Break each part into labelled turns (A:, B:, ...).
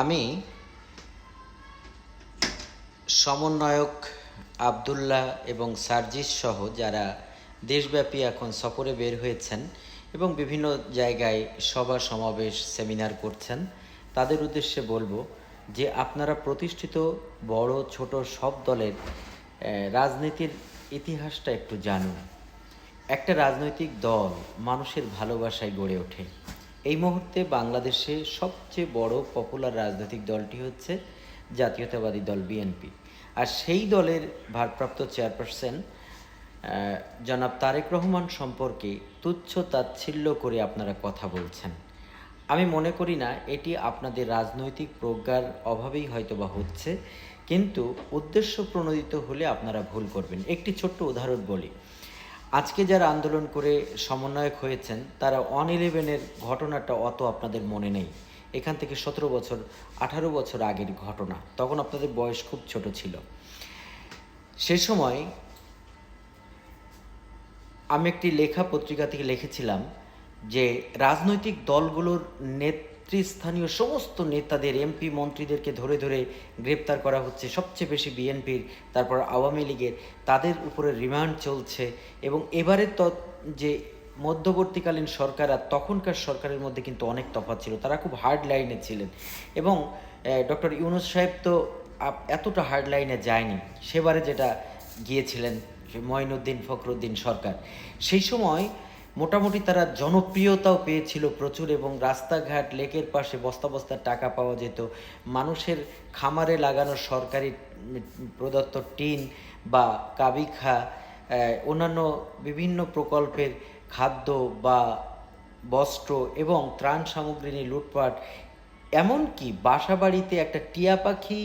A: আমি সমন্বয়ক আবদুল্লাহ এবং সার্জিস সহ যারা দেশব্যাপী এখন সফরে বের হয়েছেন এবং বিভিন্ন জায়গায় সভা, সমাবেশ, সেমিনার করছেন, তাদের উদ্দেশ্যে বলব যে আপনারা প্রতিষ্ঠিত বড়, ছোট সব দলের রাজনীতির ইতিহাসটা একটু জানুন। একটা রাজনৈতিক দল মানুষের ভালোবাসায় গড়ে ওঠে। এই মুহূর্তে বাংলাদেশে সবচেয়ে বড় পপুলার রাজনৈতিক দলটি হচ্ছে জাতীয়তাবাদী দল বিএনপি আর সেই দলের ভারপ্রাপ্ত চেয়ারপারসন জনাব তারেক রহমান সম্পর্কে তুচ্ছ তাচ্ছিল্য করে আপনারা কথা বলছেন। আমি মনে করি না এটি আপনাদের রাজনৈতিক প্রজ্ঞার অভাবেই হয়তোবা হচ্ছে, কিন্তু উদ্দেশ্য প্রণোদিত হলে আপনারা ভুল করবেন। একটি ছোট্ট উদাহরণ বলি। আজকে যারা আন্দোলন করে সমন্বয়ক হয়েছেন, তারা ওয়ান ইলেভেনের ঘটনাটা অত আপনাদের মনে নেই। এখান থেকে সতেরো বছর, আঠারো বছর আগের ঘটনা। তখন আপনাদের বয়স খুব ছোট ছিল। সে সময় আমি একটি লেখা পত্রিকা থেকে লিখেছিলাম যে, রাজনৈতিক দলগুলোর নেতৃস্থানীয় সমস্ত নেতাদের এমপি মন্ত্রীদেরকে ধরে ধরে গ্রেপ্তার করা হচ্ছে। সবচেয়ে বেশি বিএনপির তারপর আওয়ামী লীগের, তাদের উপরে রিমান্ড চলছে। এবং এবারের যে মধ্যবর্তীকালীন সরকার আর তখনকার সরকারের মধ্যে কিন্তু অনেক তফাৎ ছিল। তারা খুব হার্ড লাইনে ছিলেন। এবং ডক্টর ইউনুস সাহেব তো এতটা হার্ড লাইনে যায়নি। সেবারে যেটা গিয়েছিলেন, মঈনুদ্দিন ফখরুদ্দিন সরকার। সেই সময় মোটামুটি তারা জনপ্রিয়তাও পেয়েছিল প্রচুর এবং রাস্তাঘাট, লেকের পাশে বস্তা বস্তা টাকা পাওয়া যেত। মানুষের খামারে লাগানো সরকারি প্রদত্ত টিন বা কাবিখা অন্যান্য বিভিন্ন প্রকল্পের খাদ্য বা বস্ত্র এবং ত্রাণ সামগ্রী নিয়ে লুটপাট। এমনকি বাসা বাড়িতে একটা টিয়া পাখি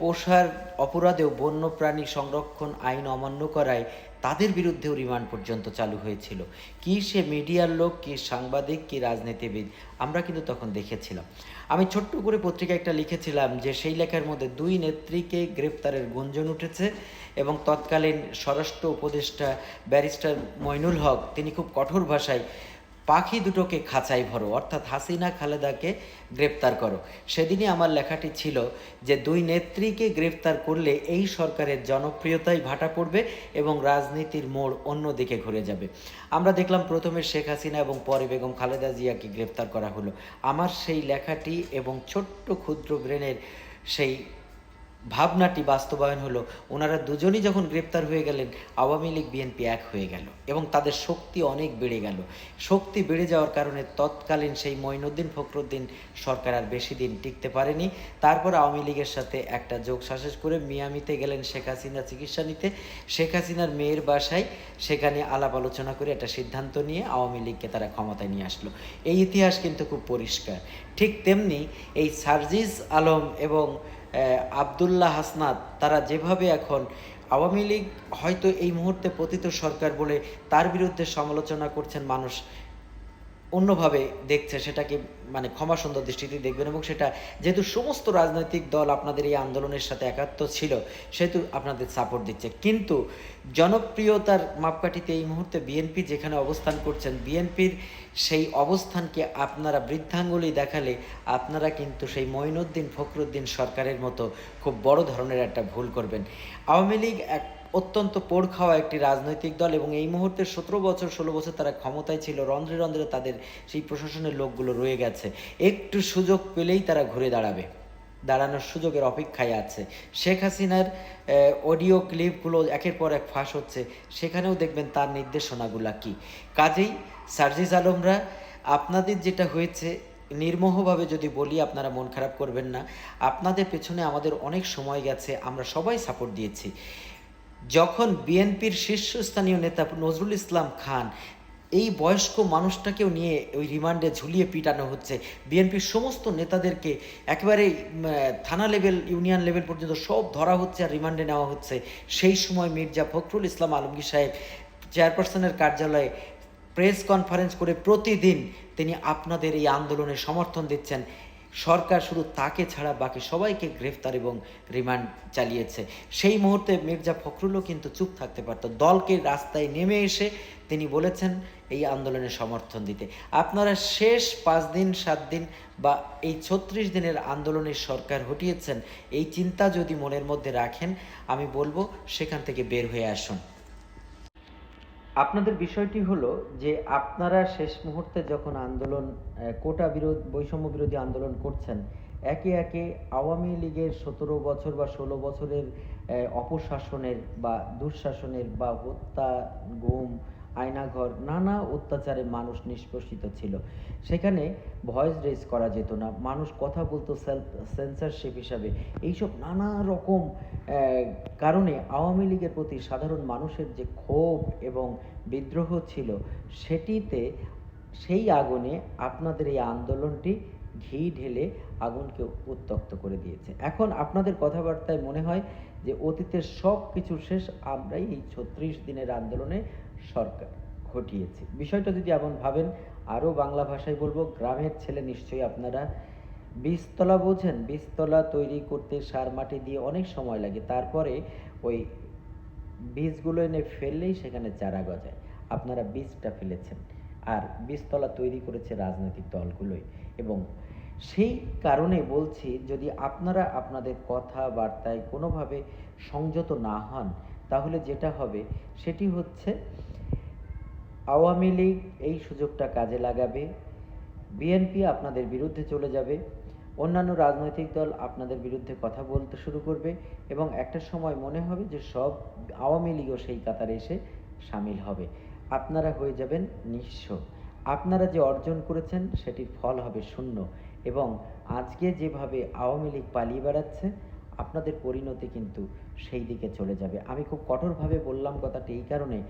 A: পোষার অপরাধেও বন্যপ্রাণী সংরক্ষণ আইন অমান্য করায় তাদের বিরুদ্ধেও রিমান্ড পর্যন্ত চালু হয়েছিল। কি সে মিডিয়ার লোক, কি সাংবাদিক, কি রাজনীতিবিদ, আমরা কিন্তু তখন দেখেছিলাম। আমি ছোট্ট করে পত্রিকা একটা লিখেছিলাম যে, সেই লেখার মধ্যে দুই নেত্রীকে গ্রেপ্তারের গুঞ্জন উঠেছে এবং তৎকালীন স্বরাষ্ট্র উপদেষ্টা ব্যারিস্টার মইনুল হক, তিনি খুব কঠোর ভাষায় পাখি দুটোকে খাঁচাই ভরো, অর্থাৎ হাসিনা খালেদাকে গ্রেপ্তার করো। সেদিনই আমার লেখাটি ছিল যে, দুই নেত্রীকে গ্রেপ্তার করলে এই সরকারের জনপ্রিয়তাই ভাটা পড়বে এবং রাজনীতির মোড় অন্যদিকে ঘুরে যাবে। আমরা দেখলাম প্রথমে শেখ হাসিনা এবং পরে বেগম খালেদা জিয়াকে গ্রেপ্তার করা হলো। আমার সেই লেখাটি এবং ছোট্ট ক্ষুদ্র ব্রেনের সেই ভাবনাটি বাস্তবায়ন হলো, ওনারা দুজনই যখন গ্রেপ্তার হয়ে গেলেন, আওয়ামী লীগ, বিএনপি এক হয়ে গেল এবং তাদের শক্তি অনেক বেড়ে গেল। শক্তি বেড়ে যাওয়ার কারণে তৎকালীন সেই মঈনুদ্দিন ফখরুদ্দিন সরকার আর বেশি দিন টিকতে পারেনি। তারপর আওয়ামী লীগের সাথে একটা যোগ সাজেশ করে মিয়ামিতে গেলেন শেখ হাসিনা চিকিৎসা নিতে। শেখ হাসিনার মেয়ের বাসায় সেখানে আলাপ আলোচনা করে একটা সিদ্ধান্ত নিয়ে আওয়ামী লীগকে তারা ক্ষমতায় নিয়ে আসলো। এই ইতিহাস কিন্তু খুব পরিষ্কার। ঠিক তেমনি এই সার্জিস আলম এবং আবদুল্লাহ হাসনাত, তারা যেভাবে এখন আওয়ামী লীগ হয়তো এই মুহূর্তে পতিত সরকার বলে তার বিরুদ্ধে সমালোচনা করছেন মানুষ। অন্যভাবে দেখছে, সেটাকে মানে ক্ষমা সুন্দর দৃষ্টিতে দেখবেন এবং সেটা যেহেতু সমস্ত রাজনৈতিক দল আপনাদের এই আন্দোলনের সাথে একাত্ম ছিল, সেহেতু আপনাদের সাপোর্ট দিচ্ছে। কিন্তু জনপ্রিয়তার মাপকাঠিতে এই মুহূর্তে বিএনপি যেখানে অবস্থান করছেন বিএনপির সেই অবস্থানকে আপনারা বৃদ্ধাঙ্গুলি দেখালে আপনারা কিন্তু সেই মঈনুদ্দিন ফখরুদ্দিন সরকারের মতো খুব বড় ধরনের একটা ভুল করবেন। আওয়ামী লীগ এক অত্যন্ত পোড় খাওয়া একটি রাজনৈতিক দল এবং এই মুহূর্তে সতেরো বছর, ষোলো বছর তারা ক্ষমতায় ছিল, রন্ধ্রে রন্ধ্রে তাদের সেই প্রশাসনের লোকগুলো রয়ে গেছে। একটু সুযোগ পেলেই তারা ঘুরে দাঁড়াবে। দাঁড়ানোর সুযোগের অপেক্ষায় আছে। শেখ হাসিনার অডিও ক্লিপগুলো একের পর এক ফাঁস হচ্ছে। সেখানেও দেখবেন তার নির্দেশনাগুলা কি। কাজেই সার্জিস আলমরা, আপনাদের যেটা হয়েছে, নির্মোহভাবে যদি বলি, আপনারা মন খারাপ করবেন না। আপনাদের পেছনে আমাদের অনেক সময় গেছে, আমরা সবাই সাপোর্ট দিয়েছি। যখন বিএনপির শীর্ষস্থানীয় নেতা নজরুল ইসলাম খান এই বয়স্ক মানুষটাকেও নিয়ে ওই রিমান্ডে ঝুলিয়ে পিটানো হচ্ছে, বিএনপির সমস্ত নেতাদেরকে একেবারে থানা লেভেল, ইউনিয়ন লেভেল পর্যন্ত সব ধরা হচ্ছে আর রিমান্ডে নেওয়া হচ্ছে। সেই সময় মির্জা ফখরুল ইসলাম আলমগীর সাহেব চেয়ারপারসনের কার্যালয়ে প্রেস কনফারেন্স করে প্রতিদিন তিনি আপনাদের এই আন্দোলনে সমর্থন দিচ্ছেন। সরকার শুধু তাকে ছাড়া বাকি সবাইকে গ্রেফতার এবং রিমান্ড চালিয়েছে। সেই মুহূর্তে মির্জা ফখরুলও কিন্তু চুপ থাকতে পারত। দলকে রাস্তায় নেমে এসে তিনি বলেছেন, এই আন্দোলনে সমর্থন দিতে। আপনারা শেষ পাঁচ দিন, সাত দিন বা এই ছত্রিশ দিনের আন্দোলনের সরকার হটিয়েছেন, এই চিন্তা যদি মনের মধ্যে রাখেন, আমি বলব সেখান থেকে বের হয়ে আসুন। আপনাদের বিষয়টি হলো যে আপনারা শেষ মুহূর্তে যখন আন্দোলন কোটা বিরোধ, বৈষম্য বিরোধী আন্দোলন করছেন, একে একে আওয়ামী লীগের সতেরো বছর বা ষোলো বছরের অপশাসনের বা দুঃশাসনের বা হত্যা, গুম আয়নাঘর, নানা অত্যাচারে মানুষ নিষ্পেষিত ছিল। সেখানে ভয়েস রেজ করা যেত না। মানুষ কথা বলতো সেলফ সেন্সারশিপ হিসাবে। এইসব নানা রকম কারণে আওয়ামী লীগের প্রতি সাধারণ মানুষের যে ক্ষোভ এবং বিদ্রোহ ছিল, সেটিতে, সেই আগুনে আপনাদের এই আন্দোলনটি ঘি ঢেলে আগুনকে উত্তক্ত করে দিয়েছে। এখন আপনাদের কথাবার্তায় মনে হয় যে অতীতের সব কিছু শেষ আমরাই এই ছত্রিশ দিনের আন্দোলনে সরকার ঘটিয়েছে। বিষয়টা যদি এমন ভাবেন, আরও বাংলা ভাষায় বলব, গ্রামের ছেলে নিশ্চয়ই আপনারা বীজতলা বোঝেন। বীজতলা তৈরি করতে সার মাটি দিয়ে অনেক সময় লাগে। তারপরে ওই বীজগুলো এনে ফেললেই সেখানে চারা গজায়। আপনারা বীজটা ফেলেছেন। আর বীজতলা তৈরি করেছে রাজনৈতিক দলগুলোই। এবং সেই কারণে বলছি, যদি আপনারা আপনাদের কথাবার্তায় কোনোভাবে সংযত না হন, তাহলে যেটা হবে, সেটি হচ্ছে আওয়ামী লীগ এই সুযোগটা কাজে লাগাবে। বিএনপি আপনাদের বিরুদ্ধে চলে যাবে। অন্যান্য রাজনৈতিক দল আপনাদের বিরুদ্ধে কথা বলতে শুরু করবে এবং একটা সময় মনে হবে যে সব আওয়ামী লীগও সেই কাতারে এসে সামিল হবে। আপনারা হয়ে যাবেন নিঃস্ব। আপনারা যে অর্জন করেছেন সেটির ফল হবে শূন্য এবং আজকে যেভাবে আওয়ামী লীগ পালিয়ে বেড়াচ্ছে, আপনাদের পরিণতি কিন্তু সেই দিকে চলে যাবে। আমি খুব কঠোরভাবে বললাম কথাটি এই কারণে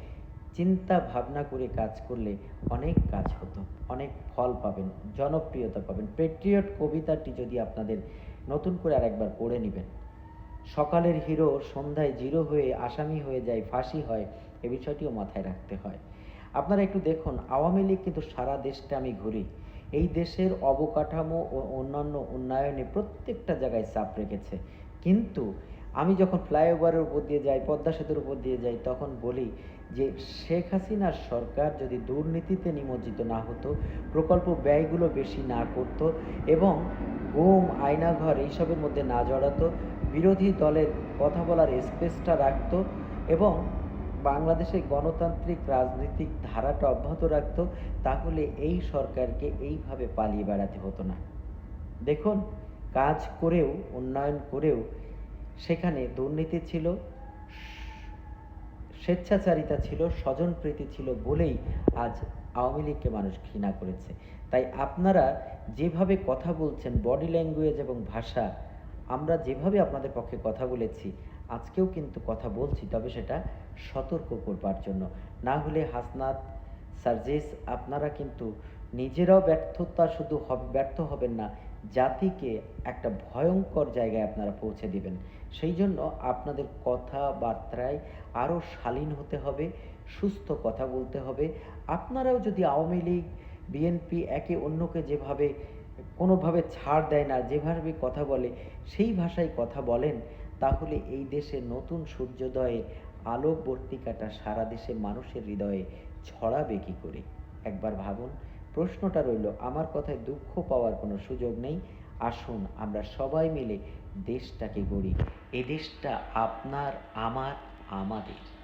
A: চিন্তা ভাবনা করে কাজ করলে অনেক কাজ হতো, অনেক ফল পাবেন, জনপ্রিয়তা পাবেন। পেট্রিয়ট কবিতাটি যদি আপনাদের নতুন করে আর একবার পড়ে নেবেন। সকালের হিরো সন্ধ্যায় জিরো হয়ে আসামি হয়ে যায়, ফাঁসি হয়, এ বিষয়টিও মাথায় রাখতে হয়। আপনারা একটু দেখুন, আওয়ামী লীগ কিন্তু সারা দেশটা আমি ঘুরি। এই দেশের অবকাঠামো ও অন্যান্য উন্নয়নে প্রত্যেকটা জায়গায় চাপ রেখেছে। কিন্তু আমি যখন ফ্লাইওভারের উপর দিয়ে যাই, পদ্মা সেতুর উপর দিয়ে যাই, তখন বলি যে, শেখ হাসিনার সরকার যদি দুর্নীতিতে নিমজ্জিত না হতো, প্রকল্প ব্যয়গুলো বেশি না করত এবং গুম আয়নাঘর এইসবের মধ্যে না জড়াতো, বিরোধী দলের কথা বলার স্পেসটা রাখতো এবং বাংলাদেশে গণতান্ত্রিক রাজনৈতিক ধারাটা অব্যাহত রাখতো, তাহলে এই সরকারকে এইভাবে পালিয়ে বেড়াতে হতো না। দেখুন, কাজ করেও, উন্নয়ন করেও সেখানে দুর্নীতি ছিল, স্বেচ্ছাচারিতা ছিল স্বজনপ্রীতি ছিল বলেই আজ আওয়ামী লীগকে মানুষ ঘৃণা করেছে। তাই আপনারা যেভাবে কথা বলছেন বডি ল্যাঙ্গুয়েজ এবং ভাষা, আমরা যেভাবে আপনাদের পক্ষে কথা বলেছি, আজকেও কিন্তু কথা বলছি, তবে সেটা সতর্ক করবার জন্য। না হলে হাসনাত, সার্জিস, আপনারা কিন্তু নিজেরাও ব্যর্থতা শুধু ব্যর্থ হবেন না জাতিকে একটা ভয়ঙ্কর জায়গায় আপনারা পৌঁছে দিবেন। সেই জন্য আপনাদের কথাবার্তায় আরও শালীন হতে হবে, সুস্থ কথা বলতে হবে। আপনারাও যদি আওয়ামী লীগ বিএনপি একে অন্যকে যেভাবে, কোনোভাবে ছাড় দেয় না, যেভাবে কথা বলে, সেই ভাষায় কথা বলেন, তাহলে এই দেশে নতুন সূর্যোদয়ে আলোকবর্তিকাটা সারা দেশে মানুষের হৃদয়ে ছড়াবে কী করে? একবার ভাবুন। প্রশ্নটা রইল, আমার কথায় দুঃখ পাওয়ার কোনো সুযোগ নেই। আসুন, আমরা সবাই মিলে দেশটাকে গড়ি। এ দেশটা আপনার, আমার, আমাদের।